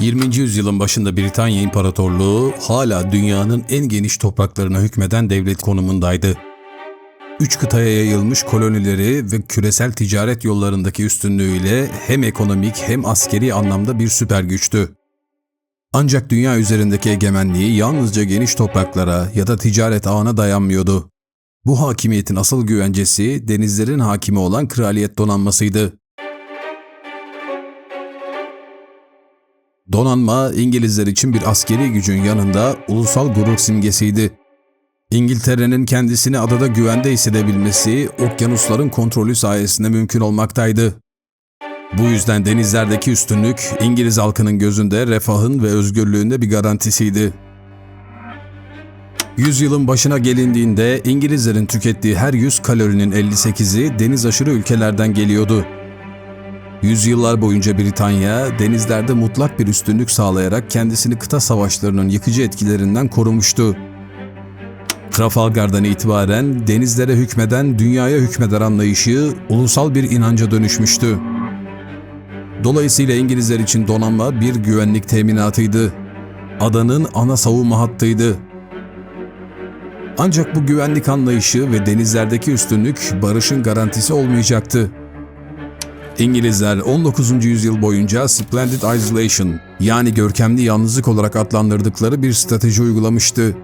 20. yüzyılın başında Britanya İmparatorluğu hala dünyanın en geniş topraklarına hükmeden devlet konumundaydı. Üç kıtaya yayılmış kolonileri ve küresel ticaret yollarındaki üstünlüğüyle hem ekonomik hem askeri anlamda bir süper güçtü. Ancak dünya üzerindeki egemenliği yalnızca geniş topraklara ya da ticaret ağına dayanmıyordu. Bu hakimiyetin asıl güvencesi denizlerin hakimi olan kraliyet donanmasıydı. Donanma İngilizler için bir askeri gücün yanında ulusal gurur simgesiydi. İngiltere'nin kendisini adada güvende hissedebilmesi okyanusların kontrolü sayesinde mümkün olmaktaydı. Bu yüzden denizlerdeki üstünlük İngiliz halkının gözünde refahın ve özgürlüğünde bir garantisiydi. Yüzyılın başına gelindiğinde İngilizlerin tükettiği her 100 kalorinin 58'i deniz aşırı ülkelerden geliyordu. Yüzyıllar boyunca Britanya denizlerde mutlak bir üstünlük sağlayarak kendisini kıta savaşlarının yıkıcı etkilerinden korumuştu. Trafalgar'dan itibaren denizlere hükmeden dünyaya hükmeder anlayışı ulusal bir inanca dönüşmüştü. Dolayısıyla İngilizler için donanma bir güvenlik teminatıydı. Adanın ana savunma hattıydı. Ancak bu güvenlik anlayışı ve denizlerdeki üstünlük barışın garantisi olmayacaktı. İngilizler 19. yüzyıl boyunca Splendid Isolation yani görkemli yalnızlık olarak adlandırdıkları bir strateji uygulamıştı.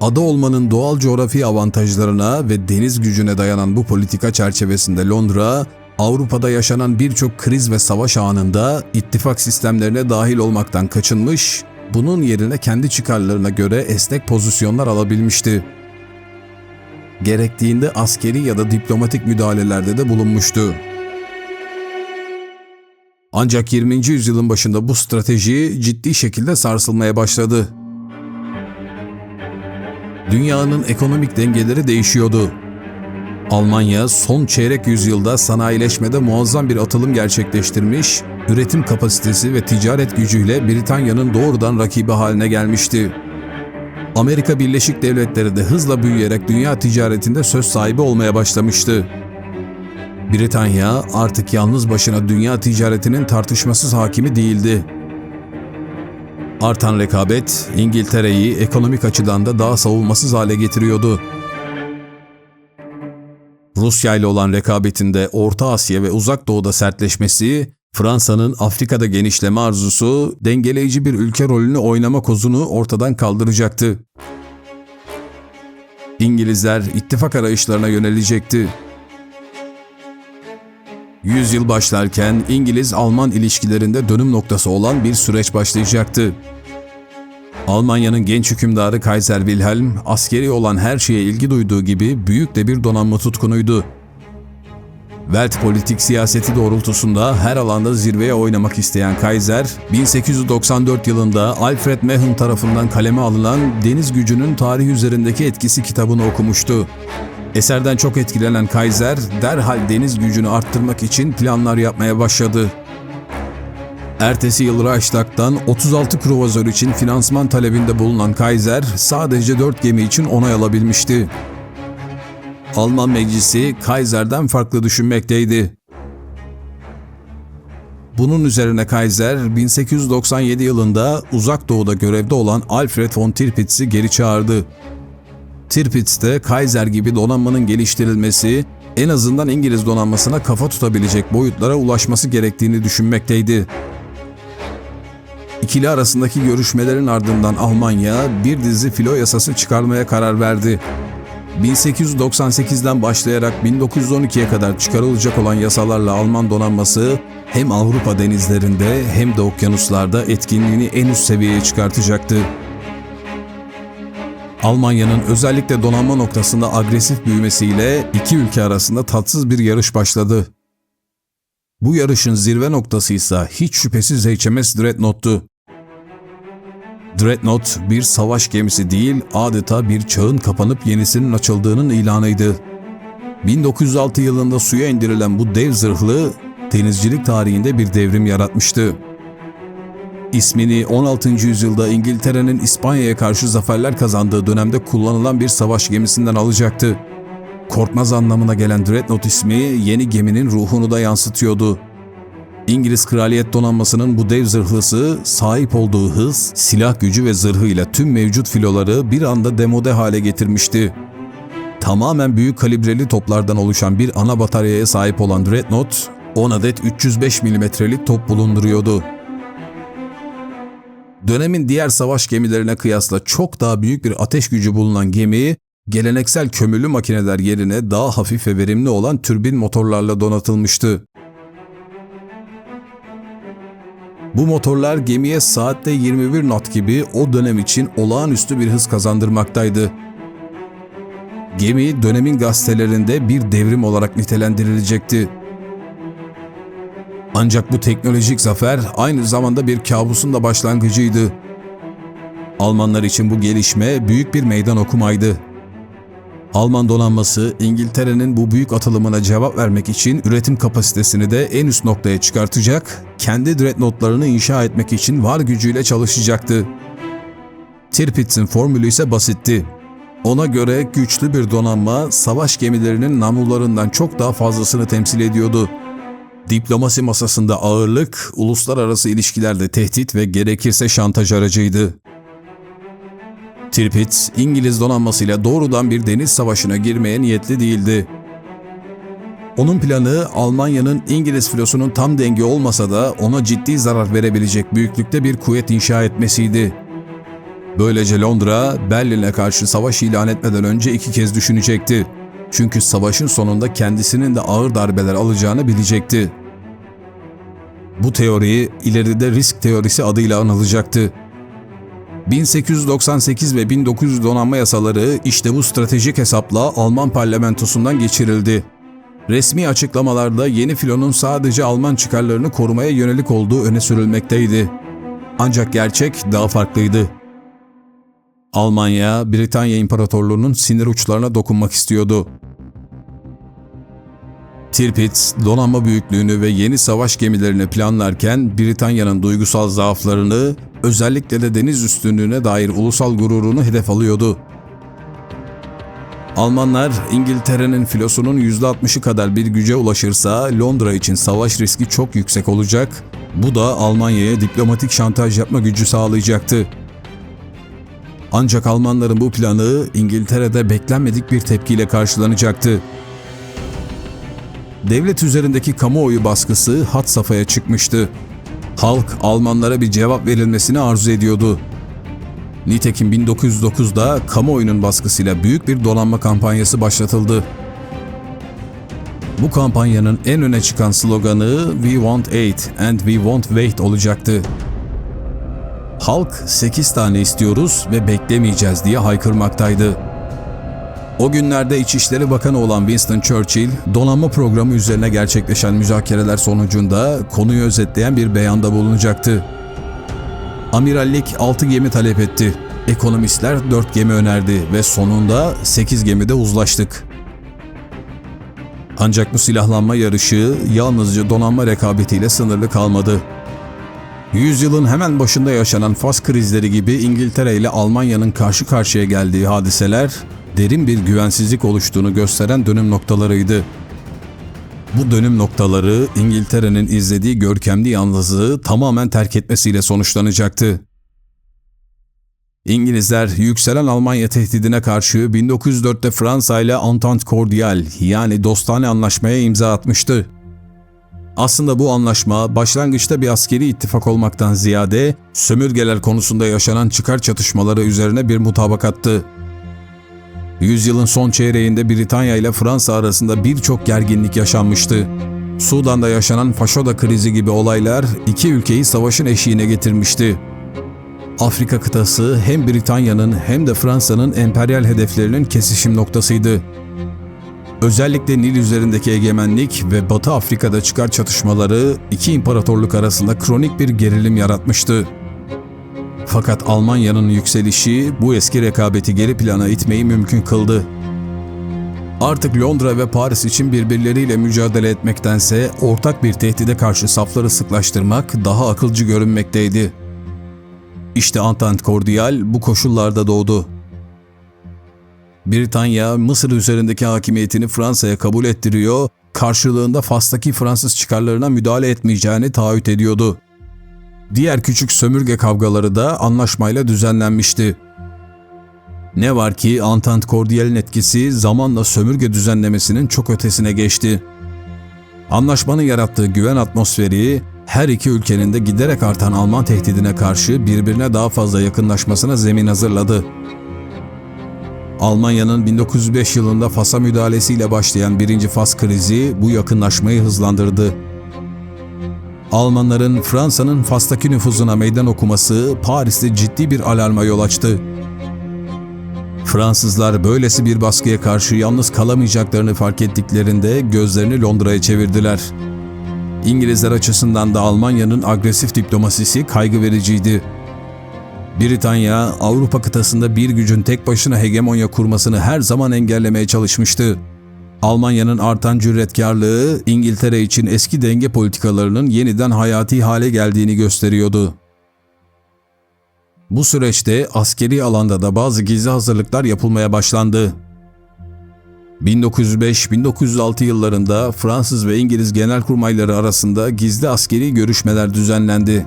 Ada olmanın doğal coğrafi avantajlarına ve deniz gücüne dayanan bu politika çerçevesinde Londra, Avrupa'da yaşanan birçok kriz ve savaş anında ittifak sistemlerine dahil olmaktan kaçınmış, bunun yerine kendi çıkarlarına göre esnek pozisyonlar alabilmişti. Gerektiğinde askeri ya da diplomatik müdahalelerde de bulunmuştu. Ancak 20. yüzyılın başında bu strateji ciddi şekilde sarsılmaya başladı. Dünyanın ekonomik dengeleri değişiyordu. Almanya son çeyrek yüzyılda sanayileşmede muazzam bir atılım gerçekleştirmiş, üretim kapasitesi ve ticaret gücüyle Britanya'nın doğrudan rakibi haline gelmişti. Amerika Birleşik Devletleri de hızla büyüyerek dünya ticaretinde söz sahibi olmaya başlamıştı. Britanya artık yalnız başına dünya ticaretinin tartışmasız hakimi değildi. Artan rekabet İngiltere'yi ekonomik açıdan da daha savunmasız hale getiriyordu. Rusya ile olan rekabetinde Orta Asya ve Uzak Doğu'da sertleşmesi, Fransa'nın Afrika'da genişleme arzusu dengeleyici bir ülke rolünü oynama kozunu ortadan kaldıracaktı. İngilizler ittifak arayışlarına yönelecekti. Yüzyıl başlarken İngiliz-Alman ilişkilerinde dönüm noktası olan bir süreç başlayacaktı. Almanya'nın genç hükümdarı Kaiser Wilhelm, askeri olan her şeye ilgi duyduğu gibi büyük de bir donanma tutkunuydu. Weltpolitik siyaseti doğrultusunda her alanda zirveye oynamak isteyen Kaiser, 1894 yılında Alfred Mahon tarafından kaleme alınan Deniz Gücü'nün tarih üzerindeki etkisi kitabını okumuştu. Eserden çok etkilenen Kaiser, derhal deniz gücünü arttırmak için planlar yapmaya başladı. Ertesi yıl Reichstag'dan 36 kruvazör için finansman talebinde bulunan Kaiser sadece 4 gemi için onay alabilmişti. Alman meclisi Kaiser'den farklı düşünmekteydi. Bunun üzerine Kaiser 1897 yılında uzak doğuda görevde olan Alfred von Tirpitz'i geri çağırdı. Tirpitz de Kaiser gibi donanmanın geliştirilmesi, en azından İngiliz donanmasına kafa tutabilecek boyutlara ulaşması gerektiğini düşünmekteydi. İkili arasındaki görüşmelerin ardından Almanya bir dizi filo yasası çıkarmaya karar verdi. 1898'den başlayarak 1912'ye kadar çıkarılacak olan yasalarla Alman donanması hem Avrupa denizlerinde hem de okyanuslarda etkinliğini en üst seviyeye çıkartacaktı. Almanya'nın özellikle donanma noktasında agresif büyümesiyle iki ülke arasında tatsız bir yarış başladı. Bu yarışın zirve noktası ise hiç şüphesiz HMS Dreadnought'tu. Dreadnought bir savaş gemisi değil, adeta bir çağın kapanıp yenisinin açıldığının ilanıydı. 1906 yılında suya indirilen bu dev zırhlı, denizcilik tarihinde bir devrim yaratmıştı. İsmini 16. yüzyılda İngiltere'nin İspanya'ya karşı zaferler kazandığı dönemde kullanılan bir savaş gemisinden alacaktı. Korkmaz anlamına gelen Dreadnought ismi yeni geminin ruhunu da yansıtıyordu. İngiliz kraliyet donanmasının bu dev zırhlısı sahip olduğu hız, silah gücü ve zırhıyla tüm mevcut filoları bir anda demode hale getirmişti. Tamamen büyük kalibreli toplardan oluşan bir ana bataryaya sahip olan Dreadnought, 10 adet 305 milimetrelik top bulunduruyordu. Dönemin diğer savaş gemilerine kıyasla çok daha büyük bir ateş gücü bulunan gemi, geleneksel kömürlü makineler yerine daha hafif ve verimli olan türbin motorlarla donatılmıştı. Bu motorlar gemiye saatte 21 knot gibi o dönem için olağanüstü bir hız kazandırmaktaydı. Gemi dönemin gazetelerinde bir devrim olarak nitelendirilecekti. Ancak bu teknolojik zafer aynı zamanda bir kabusun da başlangıcıydı. Almanlar için bu gelişme büyük bir meydan okumaydı. Alman donanması İngiltere'nin bu büyük atılımına cevap vermek için üretim kapasitesini de en üst noktaya çıkartacak, kendi dreadnoughtlarını inşa etmek için var gücüyle çalışacaktı. Tirpitz'in formülü ise basitti. Ona göre güçlü bir donanma savaş gemilerinin namlularından çok daha fazlasını temsil ediyordu. Diplomasi masasında ağırlık, uluslararası ilişkilerde tehdit ve gerekirse şantaj aracıydı. Tirpitz, İngiliz donanmasıyla doğrudan bir deniz savaşına girmeye niyetli değildi. Onun planı Almanya'nın İngiliz filosunun tam denge olmasa da ona ciddi zarar verebilecek büyüklükte bir kuvvet inşa etmesiydi. Böylece Londra, Berlin'e karşı savaş ilan etmeden önce iki kez düşünecekti. Çünkü savaşın sonunda kendisinin de ağır darbeler alacağını bilecekti. Bu teoriyi ileride risk teorisi adıyla anılacaktı. 1898 ve 1900 donanma yasaları işte bu stratejik hesapla Alman parlamentosundan geçirildi. Resmi açıklamalarda yeni filonun sadece Alman çıkarlarını korumaya yönelik olduğu öne sürülmekteydi. Ancak gerçek daha farklıydı. Almanya, Britanya İmparatorluğu'nun sinir uçlarına dokunmak istiyordu. Tirpitz, donanma büyüklüğünü ve yeni savaş gemilerini planlarken Britanya'nın duygusal zaaflarını, özellikle de deniz üstünlüğüne dair ulusal gururunu hedef alıyordu. Almanlar, İngiltere'nin filosunun %60'ı kadar bir güce ulaşırsa Londra için savaş riski çok yüksek olacak, bu da Almanya'ya diplomatik şantaj yapma gücü sağlayacaktı. Ancak Almanların bu planı İngiltere'de beklenmedik bir tepkiyle karşılanacaktı. Devlet üzerindeki kamuoyu baskısı hat safhaya çıkmıştı. Halk Almanlara bir cevap verilmesini arzu ediyordu. Nitekim 1909'da kamuoyunun baskısıyla büyük bir donanma kampanyası başlatıldı. Bu kampanyanın en öne çıkan sloganı We want aid and we won't wait olacaktı. Halk 8 tane istiyoruz ve beklemeyeceğiz diye haykırmaktaydı. O günlerde İçişleri Bakanı olan Winston Churchill, donanma programı üzerine gerçekleşen müzakereler sonucunda konuyu özetleyen bir beyanda bulunacaktı. Amirallik 6 gemi talep etti. Ekonomistler 4 gemi önerdi ve sonunda 8 gemide uzlaştık. Ancak bu silahlanma yarışı yalnızca donanma rekabetiyle sınırlı kalmadı. Yüzyılın hemen başında yaşanan Fas krizleri gibi İngiltere ile Almanya'nın karşı karşıya geldiği hadiseler derin bir güvensizlik oluştuğunu gösteren dönüm noktalarıydı. Bu dönüm noktaları İngiltere'nin izlediği görkemli yalnızlığı tamamen terk etmesiyle sonuçlanacaktı. İngilizler yükselen Almanya tehdidine karşı 1904'te Fransa ile Entente Cordiale yani dostane anlaşmaya imza atmıştı. Aslında bu anlaşma başlangıçta bir askeri ittifak olmaktan ziyade sömürgeler konusunda yaşanan çıkar çatışmaları üzerine bir mutabakattı. Yüzyılın son çeyreğinde Britanya ile Fransa arasında birçok gerginlik yaşanmıştı. Sudan'da yaşanan Faşoda krizi gibi olaylar iki ülkeyi savaşın eşiğine getirmişti. Afrika kıtası hem Britanya'nın hem de Fransa'nın emperyal hedeflerinin kesişim noktasıydı. Özellikle Nil üzerindeki egemenlik ve Batı Afrika'da çıkar çatışmaları iki imparatorluk arasında kronik bir gerilim yaratmıştı. Fakat Almanya'nın yükselişi bu eski rekabeti geri plana itmeyi mümkün kıldı. Artık Londra ve Paris için birbirleriyle mücadele etmektense ortak bir tehdide karşı safları sıklaştırmak daha akılcı görünmekteydi. İşte Entente Cordiale bu koşullarda doğdu. Britanya, Mısır üzerindeki hakimiyetini Fransa'ya kabul ettiriyor karşılığında Fas'taki Fransız çıkarlarına müdahale etmeyeceğini taahhüt ediyordu. Diğer küçük sömürge kavgaları da anlaşmayla düzenlenmişti. Ne var ki Entente Cordial'in etkisi zamanla sömürge düzenlemesinin çok ötesine geçti. Anlaşmanın yarattığı güven atmosferi her iki ülkenin de giderek artan Alman tehdidine karşı birbirine daha fazla yakınlaşmasına zemin hazırladı. Almanya'nın 1905 yılında Fas'a müdahalesiyle başlayan birinci Fas krizi bu yakınlaşmayı hızlandırdı. Almanların Fransa'nın Fas'taki nüfuzuna meydan okuması Paris'te ciddi bir alarma yol açtı. Fransızlar böylesi bir baskıya karşı yalnız kalamayacaklarını fark ettiklerinde gözlerini Londra'ya çevirdiler. İngilizler açısından da Almanya'nın agresif diplomasisi kaygı vericiydi. Britanya, Avrupa kıtasında bir gücün tek başına hegemonya kurmasını her zaman engellemeye çalışmıştı. Almanya'nın artan cüretkarlığı İngiltere için eski denge politikalarının yeniden hayati hale geldiğini gösteriyordu. Bu süreçte askeri alanda da bazı gizli hazırlıklar yapılmaya başlandı. 1905-1906 yıllarında Fransız ve İngiliz genelkurmayları arasında gizli askeri görüşmeler düzenlendi.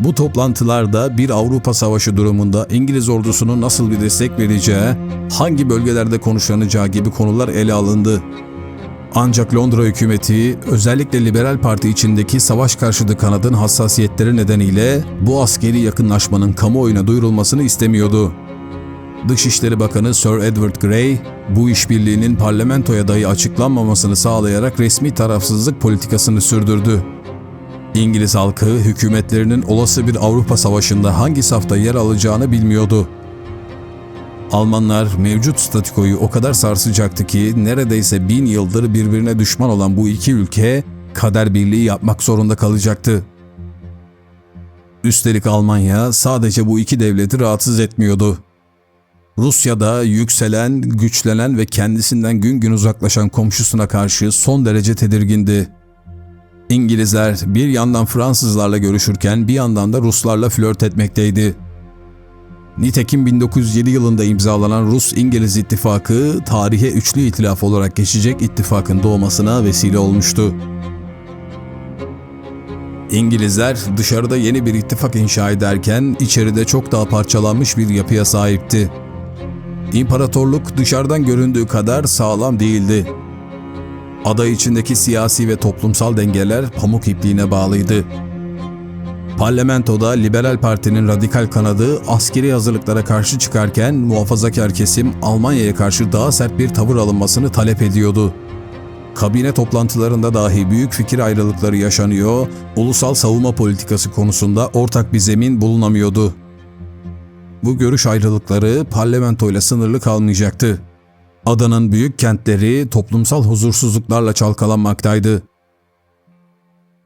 Bu toplantılarda bir Avrupa Savaşı durumunda İngiliz ordusunun nasıl bir destek vereceği, hangi bölgelerde konuşlanacağı gibi konular ele alındı. Ancak Londra hükümeti özellikle Liberal Parti içindeki savaş karşıtı kanadın hassasiyetleri nedeniyle bu askeri yakınlaşmanın kamuoyuna duyurulmasını istemiyordu. Dışişleri Bakanı Sir Edward Grey, bu işbirliğinin parlamentoya dahi açıklanmamasını sağlayarak resmi tarafsızlık politikasını sürdürdü. İngiliz halkı hükümetlerinin olası bir Avrupa Savaşı'nda hangi safta yer alacağını bilmiyordu. Almanlar mevcut statikoyu o kadar sarsacaktı ki neredeyse bin yıldır birbirine düşman olan bu iki ülke kader birliği yapmak zorunda kalacaktı. Üstelik Almanya sadece bu iki devleti rahatsız etmiyordu. Rusya'da yükselen, güçlenen ve kendisinden gün gün uzaklaşan komşusuna karşı son derece tedirgindi. İngilizler bir yandan Fransızlarla görüşürken bir yandan da Ruslarla flört etmekteydi. Nitekim 1907 yılında imzalanan Rus-İngiliz ittifakı tarihe üçlü itilaf olarak geçecek ittifakın doğmasına vesile olmuştu. İngilizler dışarıda yeni bir ittifak inşa ederken içeride çok daha parçalanmış bir yapıya sahipti. İmparatorluk dışarıdan göründüğü kadar sağlam değildi. Aday içindeki siyasi ve toplumsal dengeler pamuk ipliğine bağlıydı. Parlamentoda Liberal Parti'nin radikal kanadı askeri hazırlıklara karşı çıkarken muhafazakar kesim Almanya'ya karşı daha sert bir tavır alınmasını talep ediyordu. Kabine toplantılarında dahi büyük fikir ayrılıkları yaşanıyor, ulusal savunma politikası konusunda ortak bir zemin bulunamıyordu. Bu görüş ayrılıkları parlamento ile sınırlı kalmayacaktı. Adanın büyük kentleri toplumsal huzursuzluklarla çalkalanmaktaydı.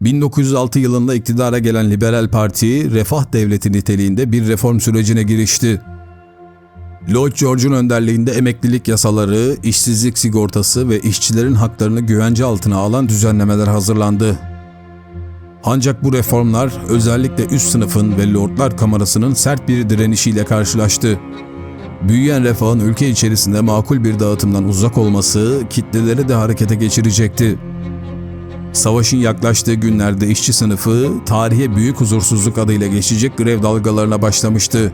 1906 yılında iktidara gelen Liberal Parti, refah devleti niteliğinde bir reform sürecine girişti. Lloyd George'un önderliğinde emeklilik yasaları, işsizlik sigortası ve işçilerin haklarını güvence altına alan düzenlemeler hazırlandı. Ancak bu reformlar özellikle üst sınıfın ve Lordlar Kamerası'nın sert bir direnişiyle karşılaştı. Büyüyen refahın ülke içerisinde makul bir dağıtımdan uzak olması kitleleri de harekete geçirecekti. Savaşın yaklaştığı günlerde işçi sınıfı tarihe büyük huzursuzluk adıyla geçecek grev dalgalarına başlamıştı.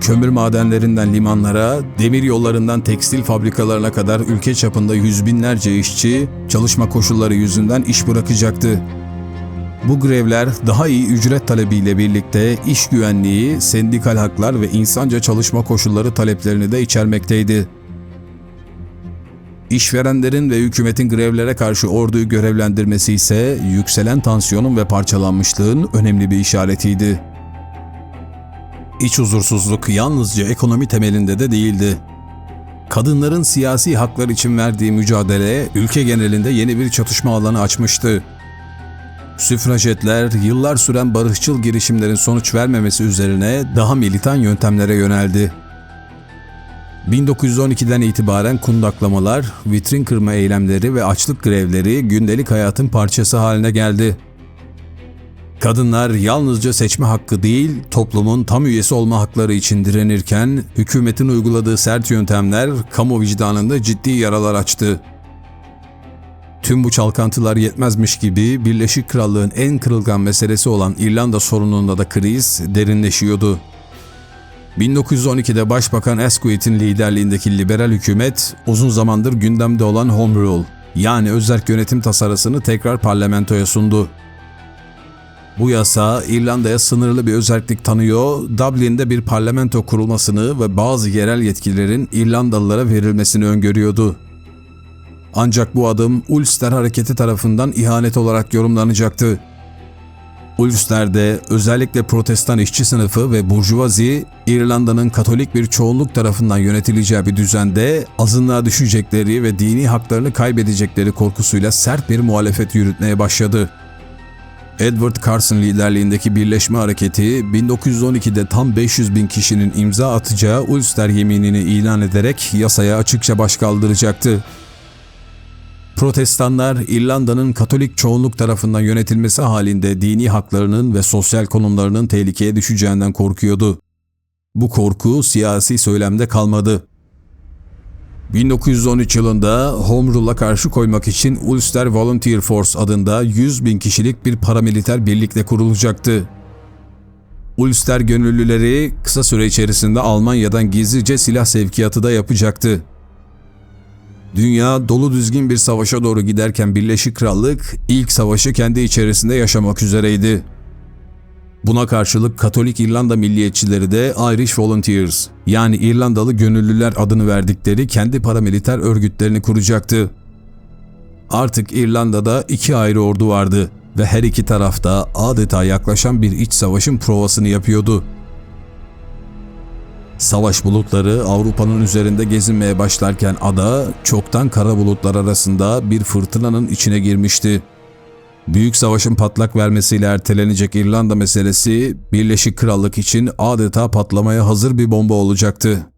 Kömür madenlerinden limanlara, demir yollarından tekstil fabrikalarına kadar ülke çapında yüz binlerce işçi çalışma koşulları yüzünden iş bırakacaktı. Bu grevler daha iyi ücret talebiyle birlikte iş güvenliği, sendikal haklar ve insanca çalışma koşulları taleplerini de içermekteydi. İşverenlerin ve hükümetin grevlere karşı orduyu görevlendirmesi ise yükselen tansiyonun ve parçalanmışlığın önemli bir işaretiydi. İç huzursuzluk yalnızca ekonomi temelinde de değildi. Kadınların siyasi haklar için verdiği mücadele ülke genelinde yeni bir çatışma alanı açmıştı. Süfrajetler yıllar süren barışçıl girişimlerin sonuç vermemesi üzerine daha militan yöntemlere yöneldi. 1912'den itibaren kundaklamalar, vitrin kırma eylemleri ve açlık grevleri gündelik hayatın parçası haline geldi. Kadınlar yalnızca seçme hakkı değil, toplumun tam üyesi olma hakları için direnirken, hükümetin uyguladığı sert yöntemler kamu vicdanında ciddi yaralar açtı. Tüm bu çalkantılar yetmezmiş gibi Birleşik Krallığın en kırılgan meselesi olan İrlanda sorununda da kriz derinleşiyordu. 1912'de Başbakan Asquith'in liderliğindeki liberal hükümet uzun zamandır gündemde olan Home Rule yani özerk yönetim tasarısını tekrar parlamentoya sundu. Bu yasa İrlanda'ya sınırlı bir özellik tanıyor, Dublin'de bir parlamento kurulmasını ve bazı yerel yetkilerin İrlandalılara verilmesini öngörüyordu. Ancak bu adım Ulster Hareketi tarafından ihanet olarak yorumlanacaktı. Ulster'de özellikle protestan işçi sınıfı ve burjuvazi İrlanda'nın Katolik bir çoğunluk tarafından yönetileceği bir düzende azınlığa düşecekleri ve dini haklarını kaybedecekleri korkusuyla sert bir muhalefet yürütmeye başladı. Edward Carson liderliğindeki birleşme hareketi 1912'de tam 500 bin kişinin imza atacağı Ulster yeminini ilan ederek yasaya açıkça baş kaldıracaktı. Protestanlar İrlanda'nın Katolik çoğunluk tarafından yönetilmesi halinde dini haklarının ve sosyal konumlarının tehlikeye düşeceğinden korkuyordu. Bu korku siyasi söylemde kalmadı. 1913 yılında Home Rule'a karşı koymak için Ulster Volunteer Force adında 100 bin kişilik bir paramiliter birlikle kurulacaktı. Ulster gönüllüleri kısa süre içerisinde Almanya'dan gizlice silah sevkiyatı da yapacaktı. Dünya dolu düzgün bir savaşa doğru giderken Birleşik Krallık ilk savaşı kendi içerisinde yaşamak üzereydi. Buna karşılık Katolik İrlanda milliyetçileri de Irish Volunteers yani İrlandalı gönüllüler adını verdikleri kendi paramiliter örgütlerini kuracaktı. Artık İrlanda'da iki ayrı ordu vardı ve her iki tarafta adeta yaklaşan bir iç savaşın provasını yapıyordu. Savaş bulutları Avrupa'nın üzerinde gezinmeye başlarken ada çoktan kara bulutlar arasında bir fırtınanın içine girmişti. Büyük savaşın patlak vermesiyle ertelenecek İrlanda meselesi Birleşik Krallık için adeta patlamaya hazır bir bomba olacaktı.